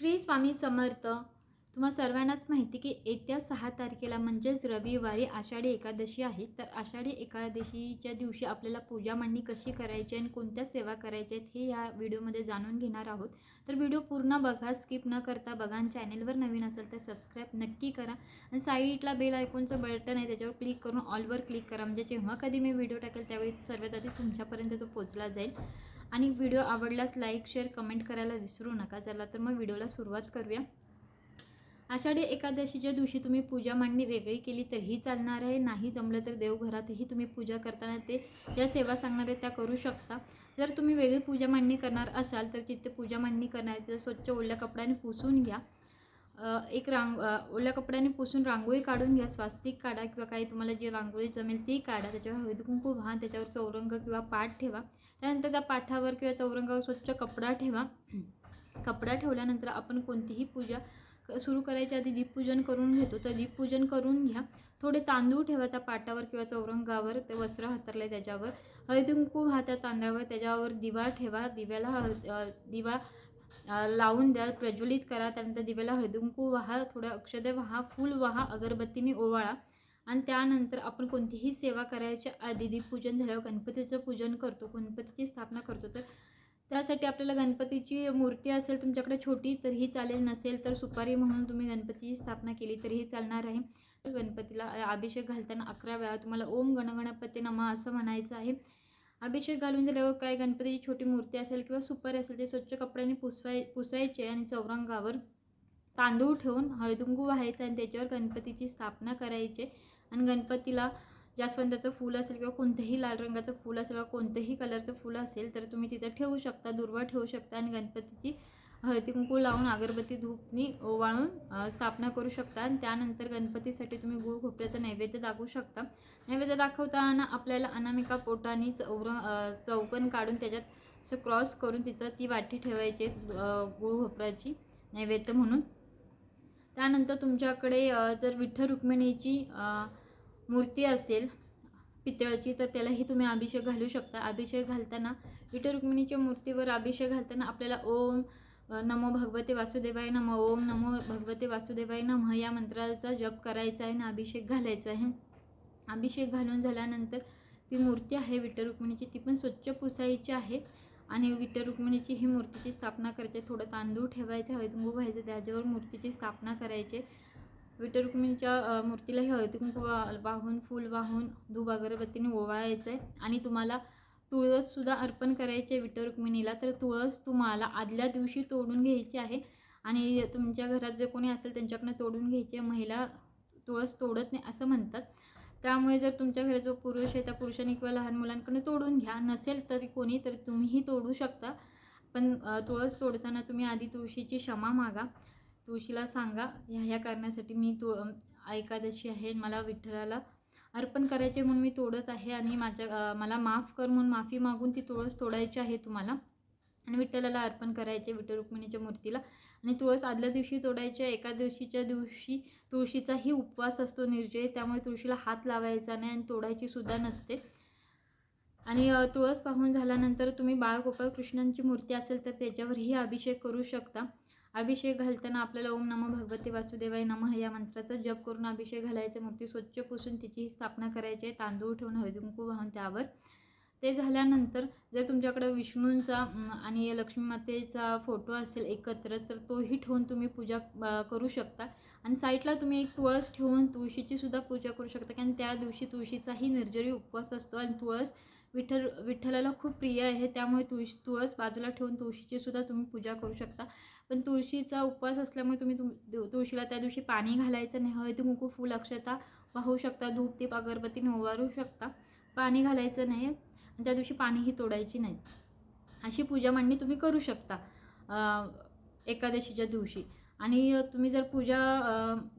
श्री स्वामी समर्थ तुम्हा सर्वांनाच माहिती की येत्या सहा तारखेला म्हणजेच रविवारी आषाढी एकादशी आहे. तर आषाढी एकादशीच्या दिवशी आपल्याला पूजा मांडणी कशी करायची आणि कोणत्या सेवा करायच्या आहेत हे या व्हिडिओमध्ये जाणून घेणार आहोत. तर व्हिडिओ पूर्ण बघा स्किप न करता बघा आणि चॅनेलवर नवीन असेल तर सबस्क्राईब नक्की करा. आणि साईडला बेल आयकॉनचं बटन आहे त्याच्यावर क्लिक करून ऑलवर क्लिक करा. म्हणजे जेव्हा कधी मी व्हिडिओ टाकेल त्यावेळी सर्वात आधी तुमच्यापर्यंत तो पोचला जाईल. आणि व्हिडिओ आवडल्यास लाईक शेअर कमेंट करायला विसरू नका. चला तर मग व्हिडिओला सुरुवात करूया. आषाढी एकादशीच्या दिवशी तुम्ही पूजा मांडणी वेगळी केली तरीही चालणार आहे. नाही जमलं तर देवघरातही तुम्ही पूजा करताना ते ज्या सेवा सांगणार आहे त्या करू शकता. जर तुम्ही वेगळी पूजा मांडणी करणार असाल तर जिथे पूजा मांडणी करणार आहे तिथं स्वच्छ ओल्या कपड्याने पुसून घ्या. एक रांग ओल्या कपड्याने पुसून रांगोळी काढून घ्या. स्वास्तिक काढा किंवा काही तुम्हाला जी रांगोळी जमेल ती काढा. त्याच्यावर हळदी कुंकू व्हा त्याच्यावर चौरंग किंवा पाठ ठेवा. त्यानंतर त्या पाठावर किंवा चौरंगावर स्वच्छ कपडा ठेवा. कपडा ठेवल्यानंतर आपण कोणतीही पूजा क- सुरू करायच्या आधी दीपपूजन करून घेतो. तर दीपपूजन करून घ्या. थोडे तांदूळ ठेवा त्या पाटावर किंवा चौरंगावर. ते वस्त्र हातरले त्याच्यावर. हळदी कुंकू त्या तांदळावर. त्याच्यावर दिवा ठेवा. दिव्याला हळद दिवा लावून द्या प्रज्वलित करा. त्यानंतर दिव्याला हळदुंकू वाहा थोडं अक्षदे वाहा फूल वाहा अगरबत्तीने ओवाळा. आणि त्यानंतर आपण कोणतीही सेवा करायच्या आधी दीपपूजन झाल्यावर गणपतीचं पूजन करतो गणपतीची स्थापना करतो. तर त्यासाठी आपल्याला गणपतीची मूर्ती असेल तुमच्याकडे छोटी तरीही चालेल. नसेल तर सुपारी म्हणून तुम्ही गणपतीची स्थापना केली तरीही चालणार आहे. गणपतीला अभिषेक घालताना अकरा वेळा तुम्हाला ओम गणगणपती नमा असं म्हणायचं आहे. अभिषेक घालून झाल्यावर काय गणपतीची छोटी मूर्ती असेल किंवा सुपारी असेल ते स्वच्छ कपड्याने पुसवाय पुसायचे आणि चौरंगावर तांदूळ ठेवून हळदुंकू व्हायचं आणि त्याच्यावर गणपतीची स्थापना करायची. आणि गणपतीला जास्वंदाचं फूल असेल किंवा कोणतंही लाल रंगाचं फूल असेल किंवा कोणतंही कलरचं फूल असेल तर तुम्ही तिथं ठेवू शकता दुर्वा ठेवू शकता आणि गणपतीची हळदी कुंकू लावून अगरबत्ती धूपनी ओवाळून स्थापना करू शकता. आणि त्यानंतर गणपतीसाठी तुम्ही गुळ खोपऱ्याचा नैवेद्य दाखवू शकता. नैवेद्य दाखवताना आपल्याला अनामिका पोटाने चौर चौकन काढून त्याच्यात असं क्रॉस करून तिथं ती वाटी ठेवायची गुळ खोपऱ्याची नैवेद्य म्हणून. त्यानंतर तुमच्याकडे जर विठ्ठल रुक्मिणीची मूर्ती असेल पितळाची तर त्यालाही तुम्ही अभिषेक घालू शकता. अभिषेक घालताना विठ्ठल रुक्मिणीच्या मूर्तीवर अभिषेक घालताना आपल्याला ओम नमो भगवते वासुदेवाय नमो. ओम नमो भगवते वासुदेवाय नम. या मंत्राचा जप करायचा आहे ना अभिषेक घालायचा आहे. अभिषेक घालून झाल्यानंतर ती मूर्ती आहे विठ्ठल रुक्मिणीची ती पण स्वच्छ पुसायची आहे आणि विठ्ठल रुक्मिणीची ही मूर्तीची स्थापना करायची थोडं तांदूळ ठेवायचे हळदी व्हायचं त्याच्यावर मूर्तीची स्थापना करायची विठ्ठल रुक्मिणीच्या मूर्तीला मूर्तीलाही हळदी वा- वाहून फूल वाहून धूप अगरबत्तीने ओवाळायचं आहे. आणि तुम्हाला तुळससुद्धा अर्पण करायची आहे विठ्ठल रुक्मिणीला. तर तुळस तुम्हाला आदल्या दिवशी तोडून घ्यायची आहे. आणि तुमच्या घरात जे कोणी असेल त्यांच्याकडनं तोडून घ्यायची आहे. महिला तुळस तोडत नाही असं म्हणतात. त्यामुळे जर तुमच्या घरी जो पुरुष आहे त्या पुरुषांनी किंवा लहान मुलांकडून तोडून घ्या. नसेल तरी कोणी तरी तुम्हीही तोडू शकता. पण तुळस तोडताना तुम्ही आधी तुळशीची क्षमा मागा. तुळशीला सांगा ह्या ह्या कारणासाठी मी तु एकादशी आहे. मला विठ्ठलाला अर्पण करायचे म्हणून मी तोडत आहे आणि माझ्या मला माफ कर म्हणून माफी मागून ती तुळस तोडायची आहे तुम्हाला. आणि विठ्ठलाला अर्पण करायचे विठ्ठल रुक्मिणीच्या मूर्तीला. आणि तुळस आदल्या दिवशी तोडायच्या एकादशीच्या दिवशी तुळशीचाही उपवास असतो निर्जय. त्यामुळे तुळशीला हात लावायचा नाही आणि तोडायची सुद्धा नसते. आणि तुळस पाहून झाल्यानंतर तुम्ही बाळगोपाळ कृष्णांची मूर्ती असेल तर त्याच्यावरही अभिषेक करू शकता. अभिषेक घालताना आपल्याला ओम नमो भगवते वासुदेवाय नमः या मंत्राचा जप करून अभिषेक घालायचा मूर्ती स्वच्छ पुसून तिची स्थापना करायची आहे. तांदूळ ठेवून हळदी कुंकू वाहून त्यावर ते झाल्यानंतर जर तुमच्याकडे विष्णूंचा आणि लक्ष्मी मातेचा फोटो असेल एकत्र तर तोही ठेवून तुम्ही पूजा करू शकता. आणि साईडला तुम्ही एक तुळस ठेवून तुळशीचीसुद्धा पूजा करू शकता कारण त्या दिवशी तुळशीचाही निर्जरी उपवास असतो आणि तुळस विठ्ठल विठ्ठलाला खूप प्रिय आहे त्यामुळे तुळशी तुळस बाजूला ठेवून तुळशीचीसुद्धा तुम्ही पूजा करू शकता. पण तुळशीचा उपवास असल्यामुळे तुम्ही तुम तुळशीला त्या दिवशी पाणी घालायचं नाही हळदी कुंकू फूल अक्षता वाहू शकता धूप दीप अगरबत्ती ओवाळू शकता. पाणी घालायचं नाही. त्या दिवशी पाणीही तोडायची नाही अशी पूजा मांडणी तुम्ही करू शकता एकादशीच्या दिवशी. आणि तुम्ही जर पूजा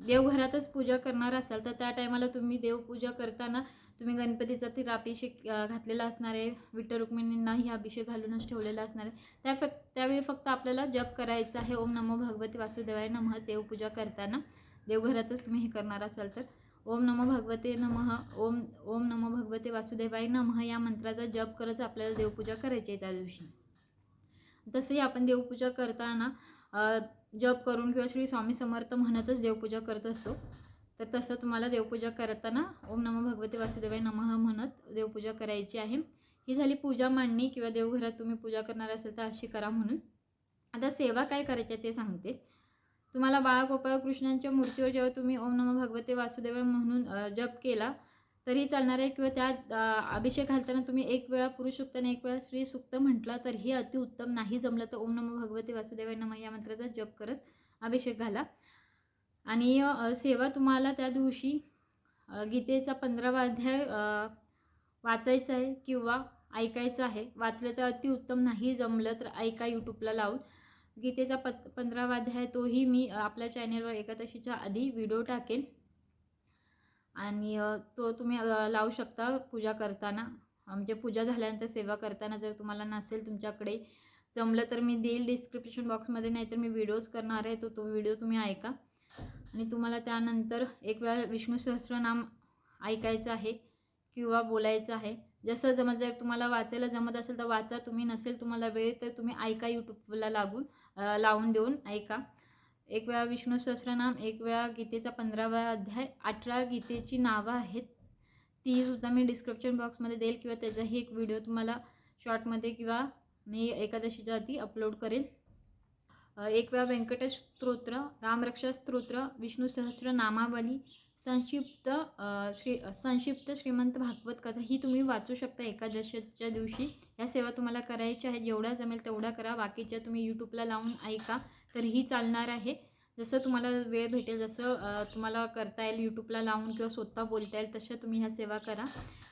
देवघरातच पूजा करणार असाल तर त्या टायमाला तुम्ही देवपूजा करताना तुम्ही गणपतीचा ती अभिषेक घातलेला असणार आहे. विठ्ठल रुक्मिणींनाही अभिषेक घालूनच ठेवलेला असणार आहे. त्या फक्त त्यावेळी फक्त आपल्याला जप करायचा आहे. ओम नमो भगवती वासुदेवाय नमः. देवपूजा करताना देवघरातच तुम्ही हे करणार असाल तर. ओम नमो भगवते नमः. ओम ओम नमो भगवते वासुदेवाय नमः. या मंत्राचा जप करत आपल्याला देवपूजा करायची आहे त्या दिवशी. तसंही आपण देवपूजा करताना जप करून किंवा श्री स्वामी समर्थ म्हणतच देवपूजा करत असतो. तर तसं तुम्हाला देवपूजा करताना ओम नमो भगवते वासुदेवाय नमः म्हणत देवपूजा करायची आहे. ही झाली पूजा मांडणी किंवा देवघरात तुम्ही पूजा करणार असेल तर अशी करा म्हणून. आता सेवा काय करायची आहे ते सांगते. तुम्हाला बाळगोपाळ कृष्णांच्या मूर्तीवर जेव्हा तुम्ही ओम नमो भगवते वासुदेवाय म्हणून जप केला तरी चालणार आहे किंवा त्या अभिषेक घालताना तुम्ही एक वेळा पुरुष सुक्त आणि एक वेळा स्त्री सुक्त म्हटला तर हे अतिउत्तम नाही जमलं तर ओम नमो भगवते वासुदेवाय नम या मंत्राचा जप करत अभिषेक घाला. आणि सेवा तुम्हाला त्या दिवशी गीतेचा पंधरावा अध्याय वाचायचा आहे किंवा ऐकायचं आहे. वाचलं तर अतिउत्तम नाही जमलं तर ऐका यूट्यूबला लावून. गीतेचा पत पंधरावा अध्याय तोही मी आपल्या चॅनेलवर एकादशीच्या आधी व्हिडिओ टाकेन. आणि तो तुम्ही लावू शकता पूजा करताना. म्हणजे पूजा झाल्यानंतर सेवा करताना जर तुम्हाला नसेल तुमच्याकडे जमलं तर मी देईल डिस्क्रिप्शन बॉक्समध्ये नाहीतर मी व्हिडिओज करणार आहे तो तो व्हिडिओ तुम्ही ऐका. आणि तुम्हाला त्यानंतर एक वेळा विष्णू सहस्रनाम ऐकायचं आहे किंवा बोलायचं आहे. जसं जमत जर तुम्हाला वाचायला जमत असेल तर वाचा. तुम्ही नसेल तुम्हाला वेळ तर तुम्ही ऐका यूट्यूबला लागून. लावून देऊन ऐका एक वेळा विष्णू सहस्रनाम एक वेळा गीतेचा पंधरावा अध्याय अठरा गीतेची नावं आहेत. ती सुद्धा मी डिस्क्रिप्शन बॉक्समध्ये देईल किंवा त्याचाही एक व्हिडिओ तुम्हाला शॉर्टमध्ये किंवा मी एकादशीच्या आधी अपलोड करेन एक वेळा व्यंकटेश स्तोत्र रामरक्षा स्तोत्र विष्णू सहस्र नामावली संक्षिप्त श्री संक्षिप्त श्रीमंत भागवत कथा ही तुम्ही वाचू शकता एकादशीच्या दिवशी. ह्या सेवा तुम्हाला करायच्या आहेत. जेवढ्या जमेल तेवढ्या करा. बाकीच्या तुम्ही यूट्यूबला लावून ऐका. तर ही चालणार आहे. जसं तुम्हाला वेळ भेटेल जसं तुम्हाला करता येईल यूट्यूबला लावून किंवा स्वतः बोलता येईल तशा तुम्ही ह्या सेवा करा.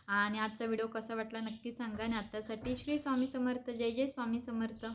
आणि आजचा व्हिडिओ कसा वाटला नक्की सांगा. आणि आत्तासाठी श्री स्वामी समर्थ. जय जय स्वामी समर्थ.